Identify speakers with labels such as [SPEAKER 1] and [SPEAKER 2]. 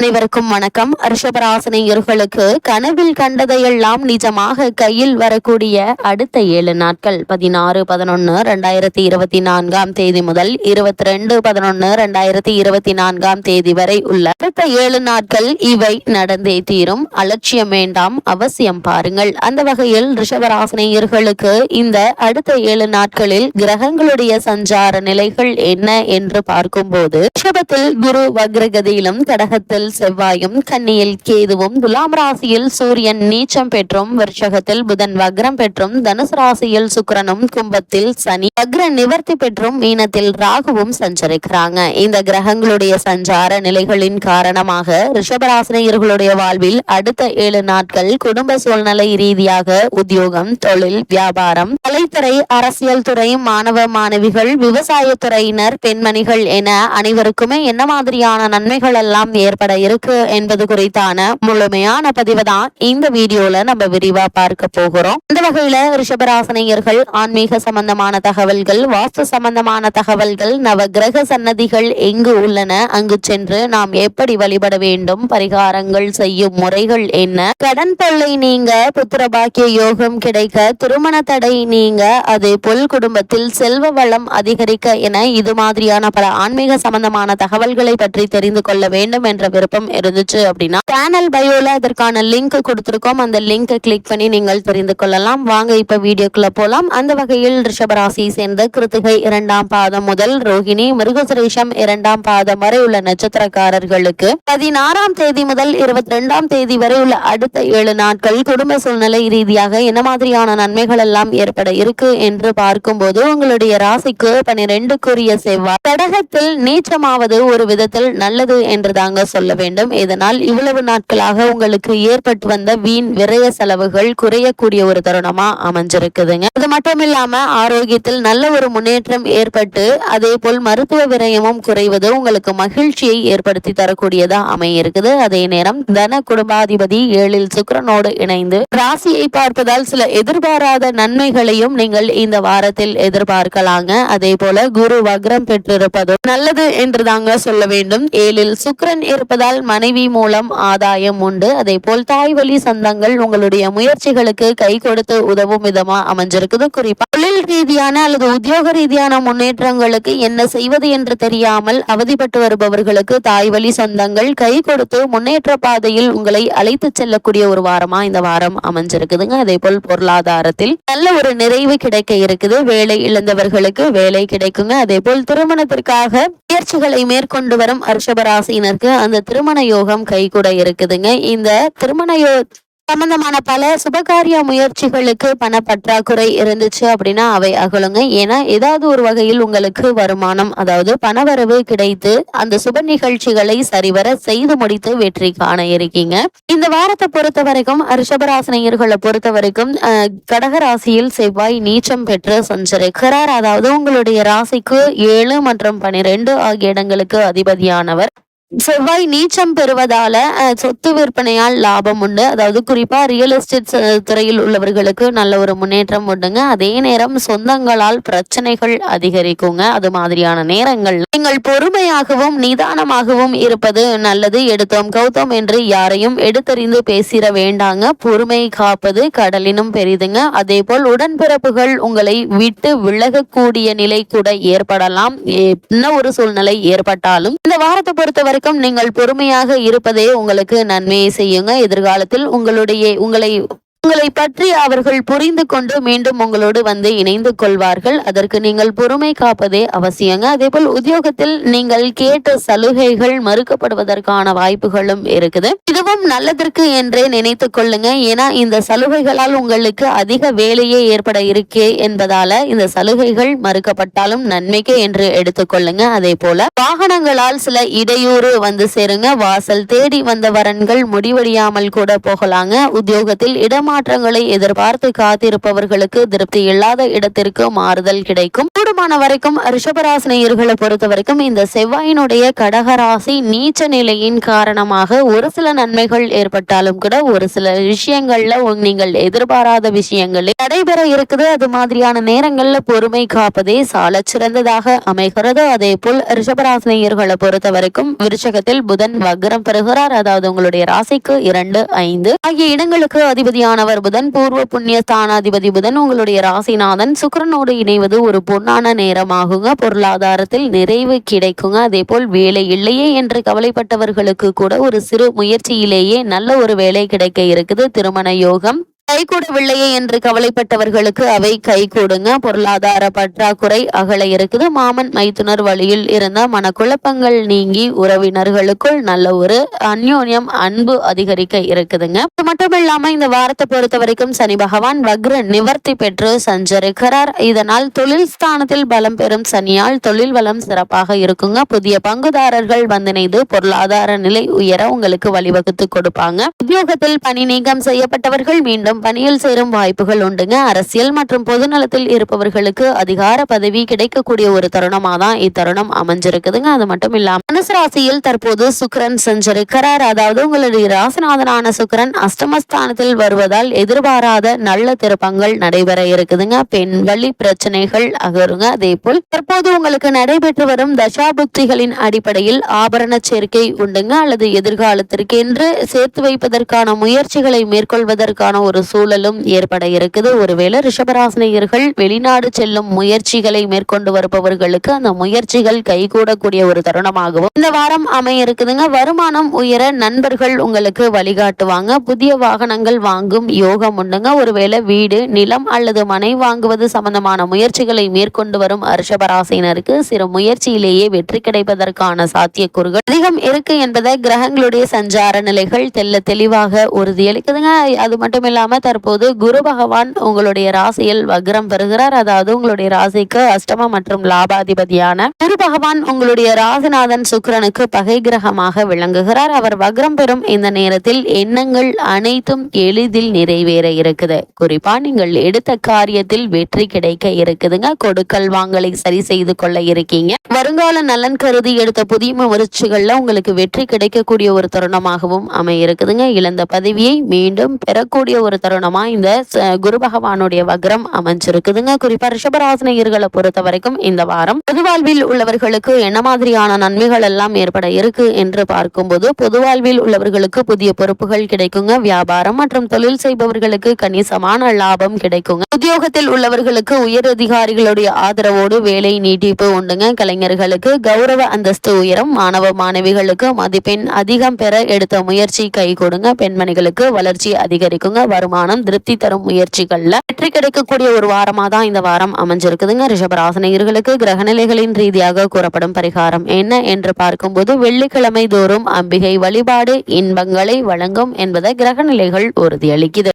[SPEAKER 1] அனைவருக்கும் வணக்கம். ரிஷபராசினியர்களுக்கு கனவில் கண்டதையெல்லாம் நிஜமாக கையில் வரக்கூடிய அடுத்த ஏழு நாட்கள் பதினாறு பதினொன்னு ரெண்டாயிரத்தி இருபத்தி நான்காம் தேதி முதல் இருபத்தி ரெண்டு பதினொன்னு ரெண்டாயிரத்தி இருபத்தி நான்காம் தேதி வரை உள்ள அடுத்த ஏழு நாட்கள் இவை நடந்தே தீரும். அலட்சியம் வேண்டாம் அவசியம் பாருங்கள். அந்த வகையில் ரிஷபராசினியர்களுக்கு இந்த அடுத்த ஏழு நாட்களில் கிரகங்களுடைய சஞ்சார நிலைகள் என்ன என்று பார்க்கும்போது ரிஷபத்தில் குரு வக்ரகதியிலும் கடகத்தில் செவ்வாயும் கன்னியில் கேதுவும் துலாம் ராசியில் சூரியன் நீச்சம் பெற்றும் விருஷகத்தில் புதன் வக்ரம் பெற்றும் தனுசு ராசியில் சுக்கிரனும் கும்பத்தில் சனி வக்ர நிவர்த்தி பெற்றும் மீனத்தில் ராகுவும் சஞ்சரிக்கிறாங்க. இந்த கிரகங்களுடைய சஞ்சார நிலைகளின் காரணமாக ரிஷபராசினியர்களுடைய வாழ்வில் அடுத்த ஏழு நாட்கள் குடும்ப சூழ்நிலை ரீதியாக உத்தியோகம் தொழில் வியாபாரம் கலைத்துறை அரசியல் துறை மாணவ மாணவிகள் விவசாயத்துறையினர் பெண்மணிகள் என அனைவருக்குமே என்ன மாதிரியான நன்மைகள் எல்லாம் ஏற்பட இருக்கு என்பது குறித்தான முழுமையான பதிவு தான் இந்த வீடியோல நம்ம விரிவா பார்க்க போகிறோம். இந்த வகையில ரிஷபராசனையர்கள் ஆன்மீக சம்பந்தமான தகவல்கள் வாஸ்து சம்பந்தமான தகவல்கள் நவ கிரக சன்னதிகள் எங்கு உள்ளன அங்கு சென்று நாம் எப்படி வழிபட வேண்டும் பரிகாரங்கள் செய்யும் முறைகள் என்ன கடன் தொல்லை நீங்க புத்திர பாக்கிய யோகம் கிடைக்க திருமண தடை நீங்க அதே போல் குடும்பத்தில் செல்வ வளம் அதிகரிக்க என இது மாதிரியான பல ஆன்மீக சம்பந்தமான தகவல்களை பற்றி தெரிந்து கொள்ள வேண்டும் என்ற விருப்பம் இருந்துச்சு அப்படின்னா சேனல் பயோல அதற்கான லிங்க் கொடுத்திருக்கோம். அந்த லிங்க் கிளிக் பண்ணி நீங்கள் தெரிந்து கொள்ளலாம். வாங்க இப்ப வீடியோக்குள்ள போலாம். அந்த வகையில் ரிஷபராசியை சேர்ந்த கிருத்திகை இரண்டாம் பாதம் முதல் ரோஹிணி மிருகசுரேஷம் இரண்டாம் பாதம் வரை உள்ள நட்சத்திரக்காரர்களுக்கு பதினாறாம் தேதி முதல் இருபத்தி ரெண்டாம் தேதி வரை உள்ள அடுத்த ஏழு நாட்கள் குடும்ப சூழ்நிலை ரீதியாக என்ன மாதிரியான நன்மைகள் எல்லாம் ஏற்பட இருக்கு என்று பார்க்கும்போது உங்களுடைய ராசிக்கு பனிரெண்டுக்குரிய செவ்வாய். கடகத்தில் நீச்சமாவது ஒரு விதத்தில் நல்லது என்று தாங்க சொல்ல வேண்டும். இதனால் இவ்வளவு நாட்களாக உங்களுக்கு ஏற்பட்டு வந்த வீண் விரய செலவுகள் குறையக்கூடிய ஒரு தருணமா அமைஞ்சிருக்குதுங்க. அது மட்டும் இல்லாம ஆரோக்கியத்தில் நல்ல ஒரு முன்னேற்றம் ஏற்பட்டு அதே போல் மருத்துவ விரயமும் குறைவது உங்களுக்கு மகிழ்ச்சியை ஏற்படுத்தி தரக்கூடியதா அமையிருக்குது. அதே நேரம் தன குடும்பாதிபதி ஏழில் சுக்கரனோடு இணைந்து ராசியை பார்ப்பதால் சில எதிர்பாராத நன்மைகளையும் நீங்கள் இந்த வாரத்தில் எதிர்பார்க்கலாங்க. அதே போல குரு வக்ரம் பெற்றிருப்பதும் நல்லது என்று தாங்க சொல்ல வேண்டும். ஏழில் சுக்கரன் இருப்பதால் மனைவி மூலம் ஆதாயம் உண்டு. அதே போல் தாய் வழி சொந்தங்கள் உங்களுடைய முயற்சிகளுக்கு கை கொடுத்து உதவும் விதமா அமைஞ்சிருக்குது. குறிப்பா தொழில் ரீதியான அல்லது உத்தியோக ரீதியான முன்னேற்றங்களுக்கு என்ன செய்வது என்று தெரியாமல் அவதிப்பட்டு வருபவர்களுக்கு தாய் வழி சொந்தங்கள் கை கொடுத்து முன்னேற்ற பாதையில் உங்களை அழைத்து செல்லக்கூடிய ஒரு வாரமா இந்த வாரம் அமைஞ்சிருக்குதுங்க. அதே போல் பொருளாதாரத்தில் நல்ல ஒரு நிறைவு கிடைக்க இருக்குது. வேலை இழந்தவர்களுக்கு வேலை கிடைக்குங்க. அதே போல் திருமணத்திற்காக முயற்சிகளை மேற்கொண்டு வரும் அர்ஷபராசினருக்கு அந்த திருமண யோகம் கைகூட இருக்குதுங்க. இந்த திருமண யோ சம்பந்தமான பல சுபகாரிய முயற்சிகளுக்கு பண பற்றாக்குறை இருந்துச்சு அப்படின்னா அவை அகலுங்க. ஏன்னா ஏதாவது ஒரு வகையில் உங்களுக்கு வருமானம் அதாவது பணவரவு கிடைத்து அந்த சுப நிகழ்ச்சிகளை சரிவர செய்து முடித்து வெற்றி காண இருக்கீங்க. இந்த வாரத்தை பொறுத்த வரைக்கும் ரிஷபராசினியர்களை பொறுத்த வரைக்கும் அஹ், கடக ராசியில் செவ்வாய் நீச்சம் பெற்று சஞ்சரிக்கிறார். அதாவது உங்களுடைய ராசிக்கு ஏழு மற்றும் பனிரெண்டு ஆகிய இடங்களுக்கு அதிபதியானவர். செவ்வாய் நீச்சம் பெறுவதால சொத்து விற்பனையால் லாபம் உண்டு. அதாவது குறிப்பா ரியல் எஸ்டேட் துறையில் உள்ளவர்களுக்கு நல்ல ஒரு முன்னேற்றம் உண்டுங்க. அதே நேரம் சொந்தங்களால் பிரச்சனைகள் அதிகரிக்குங்க. அது மாதிரியான நேரங்கள் நீங்கள் பொறுமையாகவும் நிதானமாகவும் இருப்பது நல்லது. எடுத்தோம் கௌதம் என்று யாரையும் எடுத்தறிந்து பேசிட வேண்டாங்க. பொறுமை காப்பது கடலினும் பெரிதுங்க. அதே போல் உடன்பிறப்புகள் உங்களை விட்டு விலகக்கூடிய நிலை கூட ஏற்படலாம். என்ன ஒரு சூழ்நிலை ஏற்பட்டாலும் இந்த வாரத்தை பொறுத்தவரை வரைக்கும் நீங்கள் பொறுமையாக இருப்பதே உங்களுக்கு நன்மையை செய்யுங்க. எதிர்காலத்தில் உங்களுடைய உங்களை உங்களை பற்றி அவர்கள் புரிந்து கொண்டு மீண்டும் உங்களோடு வந்து இணைந்து கொள்வார்கள். அதற்கு நீங்கள் பொறுமை காப்பதே அவசியங்க. அதேபோல் உத்தியோகத்தில் நீங்கள் கேட்ட சலுகைகள் மறுக்கப்படுவதற்கான வாய்ப்புகளும் இருக்குது. இதுவும் நல்லதற்கு என்றே நினைத்து கொள்ளுங்க. ஏன்னா இந்த சலுகைகளால் உங்களுக்கு அதிக வேலையே ஏற்பட இருக்கே என்பதால இந்த சலுகைகள் மறுக்கப்பட்டாலும் நன்மைக்கு என்று எடுத்துக்கொள்ளுங்க அதே போல வாகனங்களால் சில இடையூறு வந்து சேருங்க. வாசல் தேடி வந்த வரன்கள் முடிவடையாமல் கூட போகலாங்க. உத்தியோகத்தில் இடம் இடமாற்றங்களை எதிர்பார்த்து காத்திருப்பவர்களுக்கு திருப்தி இல்லாத இடத்திற்கு மாறுதல் கிடைக்கும். கூடுமான வரைக்கும் ரிஷபராசினியர்களை பொறுத்த வரைக்கும் இந்த செவ்வாயினுடைய கடகராசி நீச்ச நிலையின் காரணமாக ஒரு சில நன்மைகள் ஏற்பட்டாலும் கூட ஒரு சில விஷயங்கள்ல நீங்கள் எதிர்பாராத விஷயங்கள் நடைபெற இருக்குது. அது மாதிரியான நேரங்கள்ல பொறுமை காப்பதே சால சிறந்ததாக அமைகிறது. அதே போல் ரிஷபராசினியர்களை பொறுத்த வரைக்கும் விருச்சகத்தில் புதன் வக்ரம் பெறுகிறார். அதாவது உங்களுடைய ராசிக்கு இரண்டு ஐந்து. ஆகிய இடங்களுக்கு அதிபதியான ஆனவர் புதன் பூர்வ புண்ணிய ஸ்தானாதிபதி புதன் உங்களுடைய ராசிநாதன் சுக்கிரனோடு இணைவது ஒரு பொன்னான நேரமாகுங்க. பொருளாதாரத்தில் நிறைவு கிடைக்குங்க. அதே போல் வேலை இல்லையே என்று கவலைப்பட்டவர்களுக்கு கூட ஒரு சிறு முயற்சியிலேயே நல்ல ஒரு வேலை கிடைக்க இருக்குது. திருமண யோகம் கைகூடவில்லையே என்று கவலைப்பட்டவர்களுக்கு அவை கைகூடுங்க. பொருளாதார பற்றாக்குறை அகல இருக்குது. மாமன் மைத்துனர் வழியில் இருந்த மனக்குழப்பங்கள் நீங்கி உறவினர்களுக்குள் நல்ல ஒரு அந்யோன்யம் அன்பு அதிகரிக்க இருக்குதுங்க. இது மட்டும் இல்லாம இந்த வாரத்தை பொறுத்த வரைக்கும் சனி பகவான் வக்ர நிவர்த்தி பெற்று சஞ்சரிக்கிறார். இதனால் தொழில் ஸ்தானத்தில் பலம் பெறும் சனியால் தொழில் வளம் சிறப்பாக இருக்குங்க. புதிய பங்குதாரர்கள் வந்திணைந்து பொருளாதார நிலை உயர உங்களுக்கு வழிவகுத்து கொடுப்பாங்க. உத்தியோகத்தில் பணி நீக்கம் செய்யப்பட்டவர்கள் மீண்டும் பணியில் சேரும் வாய்ப்புகள் உண்டுங்க. அரசியல் மற்றும் பொதுநலத்தில் இருப்பவர்களுக்கு அதிகார பதவி கிடைக்கக்கூடிய ஒரு தருணமா தான் இத்தருணம் அமைஞ்சிருக்குதுங்க. அது மட்டும் இல்லாம மனசு ராசியில் தற்போது சுக்கரன் சஞ்சரிக்கிறார். அதாவது உங்களுடைய ராசிநாதனான சுக்கரன் அஷ்டமஸ்தானத்தில் வருவதால் எதிர்பாராத நல்ல திருப்பங்கள் நடைபெற இருக்குதுங்க. பெண் வழி பிரச்சனைகள் அகருங்க. அதே போல் தற்போது உங்களுக்கு நடைபெற்று வரும் தசாபுக்திகளின் அடிப்படையில் ஆபரண சேர்க்கை உண்டுங்க. அல்லது எதிர்காலத்திற்கு என்று சேர்த்து வைப்பதற்கான முயற்சிகளை மேற்கொள்வதற்கான ஒரு சூழலும் ஏற்பட இருக்குது. ஒருவேளை ரிஷபராசினியர்கள் வெளிநாடு செல்லும் முயற்சிகளை மேற்கொண்டு வருபவர்களுக்கு அந்த முயற்சிகள் கைகூடக்கூடிய ஒரு தருணமாகவும் இந்த வாரம் அமைய இருக்குதுங்க வருமானம் உயர நண்பர்கள் உங்களுக்கு வழிகாட்டுவாங்க. புதிய வாகனங்கள் வாங்கும் யோகம் உண்டுங்க. ஒருவேளை வீடு நிலம் அல்லது மனை வாங்குவது சம்பந்தமான முயற்சிகளை மேற்கொண்டு வரும் ரிஷபராசினருக்கு சிறு முயற்சியிலேயே வெற்றி கிடைப்பதற்கான சாத்தியக்கூறுகள் அதிகம் இருக்கு என்பதை கிரகங்களுடைய சஞ்சார நிலைகள் தெல்ல தெளிவாக உறுதியளிக்குதுங்க. அது மட்டும் இல்லாம தற்போது குரு பகவான் உங்களுடைய ராசியில் வக்ரம் பெறுகிறார். அதாவது உங்களுடைய ராசிக்கு அஷ்டம மற்றும் லாபாதிபதியான குரு பகவான் உங்களுடைய ராசிநாதன் சுக்கரனுக்கு பகை கிரகமாக விளங்குகிறார். அவர் வக்ரம் பெறும் இந்த நேரத்தில் எண்ணங்கள் அனைத்தும் எளிதில் நிறைவேற இருக்குது. குறிப்பா நீங்கள் எடுத்த காரியத்தில் வெற்றி கிடைக்க இருக்குதுங்க. கொடுக்கல் வாங்கலை சரி செய்து கொள்ள இருக்கீங்க. வருங்கால நலன் கருதி எடுத்த புதிய முயற்சிகள்ல உங்களுக்கு வெற்றி கிடைக்கக்கூடிய ஒரு தருணமாகவும் அமைய இருக்குதுங்க. இழந்த பதவியை மீண்டும் பெறக்கூடிய ஒரு ஒரு தருணமா இந்த குரு பகவானுடைய வக்ரம் அமைஞ்சிருக்குதுங்க. குறிப்பா ரிஷபராசினியர்களை பொறுத்த வரைக்கும் இந்த வாரம் பொதுவாழ்வில் உள்ளவர்களுக்கு என்ன மாதிரியான நன்மைகள் எல்லாம் ஏற்பட இருக்கு என்று பார்க்கும்போது பொதுவாழ்வில் உள்ளவர்களுக்கு புதிய பொறுப்புகள் கிடைக்குங்க. வியாபாரம் மற்றும் தொழில் செய்பவர்களுக்கு கணிசமான லாபம் கிடைக்குங்க. உத்தியோகத்தில் உள்ளவர்களுக்கு உயர் அதிகாரிகளுடைய ஆதரவோடு வேலை நீட்டிப்பு உண்டுங்க. கலைஞர்களுக்கு கௌரவ அந்தஸ்து உயரும். மாணவ மாணவிகளுக்கு மதிப்பெண் அதிகம் பெற எடுத்த முயற்சி கை கொடுங்க. பெண்மணிகளுக்கு வளர்ச்சி அதிகரிக்குங்க. வரும் வருமானம் திருப்தி தரும் முயற்சிகள்ல வெற்றி கிடைக்கக்கூடிய ஒரு வாரமா தான் இந்த வாரம் அமைஞ்சிருக்குதுங்க. ரிஷபராசனையர்களுக்கு கிரகநிலைகளின் ரீதியாக கூறப்படும் பரிகாரம் என்ன என்று பார்க்கும்போது வெள்ளிக்கிழமை தோறும் அம்பிகை வழிபாடு இன்பங்களை வழங்கும் என்பதை கிரகநிலைகள் உறுதியளிக்குது.